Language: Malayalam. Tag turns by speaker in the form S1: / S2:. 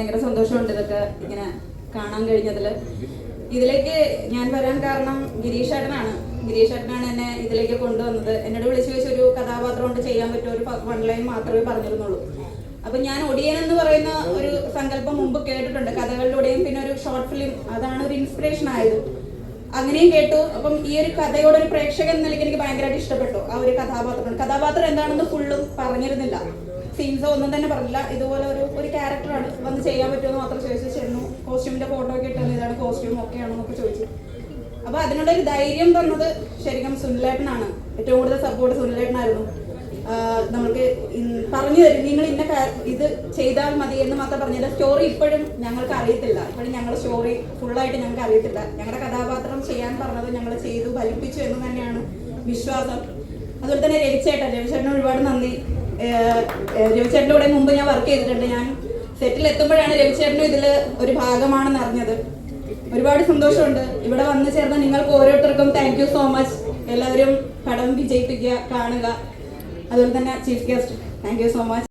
S1: ഭയങ്കര സന്തോഷമുണ്ട് ഇതൊക്കെ ഇങ്ങനെ കാണാൻ കഴിഞ്ഞതിൽ ഇതിലേക്ക് ഞാൻ വരാൻ കാരണം ഗിരീഷ് ഏട്ടനാണ് ഗിരീഷ് ഏട്ടനാണ് എന്നെ ഇതിലേക്ക് കൊണ്ടുവന്നത്. എന്നോട് വിളിച്ചു ചോദിച്ച ഒരു കഥാപാത്രം കൊണ്ട് ചെയ്യാൻ പറ്റുമോ? ഒരു വൺ ലൈൻ മാത്രമേ പറഞ്ഞിരുന്നുള്ളൂ. അപ്പൊ ഞാൻ ഒടിയൻ എന്ന് പറയുന്ന ഒരു സങ്കല്പം മുമ്പ് കേട്ടിട്ടുണ്ട്. കഥകളിലൂടെയും പിന്നെ ഒരു ഷോർട്ട് ഫിലിം അതാണ് ഒരു ഇൻസ്പിറേഷൻ ആയത്. അങ്ങനെയും കേട്ടു. അപ്പം ഈ ഒരു കഥയോട് ഒരു പ്രേക്ഷകൻ നിലയ്ക്ക് എനിക്ക് ഭയങ്കരമായിട്ട് ഇഷ്ടപ്പെട്ടു. ആ ഒരു കഥാപാത്രം. കഥാപാത്രം എന്താണെന്ന് ഫുള്ളും പറഞ്ഞിരുന്നില്ല. സീൻസോ ഒന്നും തന്നെ പറഞ്ഞില്ല. ഇതുപോലെ ഒരു ഒരു ചെയ്യാൻ പറ്റുമോ എന്ന് മാത്രം ചോദിച്ചു ചെന്നു. കോസ്റ്റ്യൂമിന്റെ ഫോട്ടോ ഒക്കെ ഇട്ടത് ഇതാണ് കോസ്റ്റ്യൂം ഒക്കെ ആണെന്നൊക്കെ ചോദിച്ചു. അപ്പൊ അതിനുള്ള ഒരു ധൈര്യം തന്നത് ശരിക്കും സുനിലേട്ടനാണ്. ഏറ്റവും കൂടുതൽ സപ്പോർട്ട് സുനിലേട്ടനായിരുന്നു. നമ്മൾക്ക് പറഞ്ഞു തരും. നിങ്ങൾ ഇന്ന ഇത് ചെയ്താൽ മതി എന്ന് മാത്രം പറഞ്ഞില്ല സ്റ്റോറി ഇപ്പോഴും ഞങ്ങൾക്ക് അറിയത്തില്ല. ഇപ്പോഴും ഞങ്ങളുടെ സ്റ്റോറി ഫുള്ളായിട്ട് ഞങ്ങൾക്ക് അറിയത്തില്ല. ഞങ്ങളുടെ കഥാപാത്രം ചെയ്യാൻ പറഞ്ഞത് ഞങ്ങൾ ചെയ്തു ഫലിപ്പിച്ചു എന്ന് തന്നെയാണ് വിശ്വാസം. അതുപോലെ തന്നെ രവിചേട്ടൻ രവിചേട്ടന് ഒരുപാട് നന്ദി. രവിചേട്ടന്റെ കൂടെ മുമ്പ് ഞാൻ വർക്ക് ചെയ്തിട്ടുണ്ട്. ഞാൻ സെറ്റിൽ എത്തുമ്പോഴാണ് രവിചേട്ടനും ഇതിൽ ഒരു ഭാഗമാണെന്ന് അറിഞ്ഞത്. ഒരുപാട് സന്തോഷമുണ്ട്. ഇവിടെ വന്നു ചേർന്ന നിങ്ങൾക്ക് ഓരോരുത്തർക്കും താങ്ക് യു സോ മച്ച് എല്ലാവരും പടം വിജയിപ്പിക്കുക കാണുക. അതുപോലെ തന്നെ chief guest thank you so much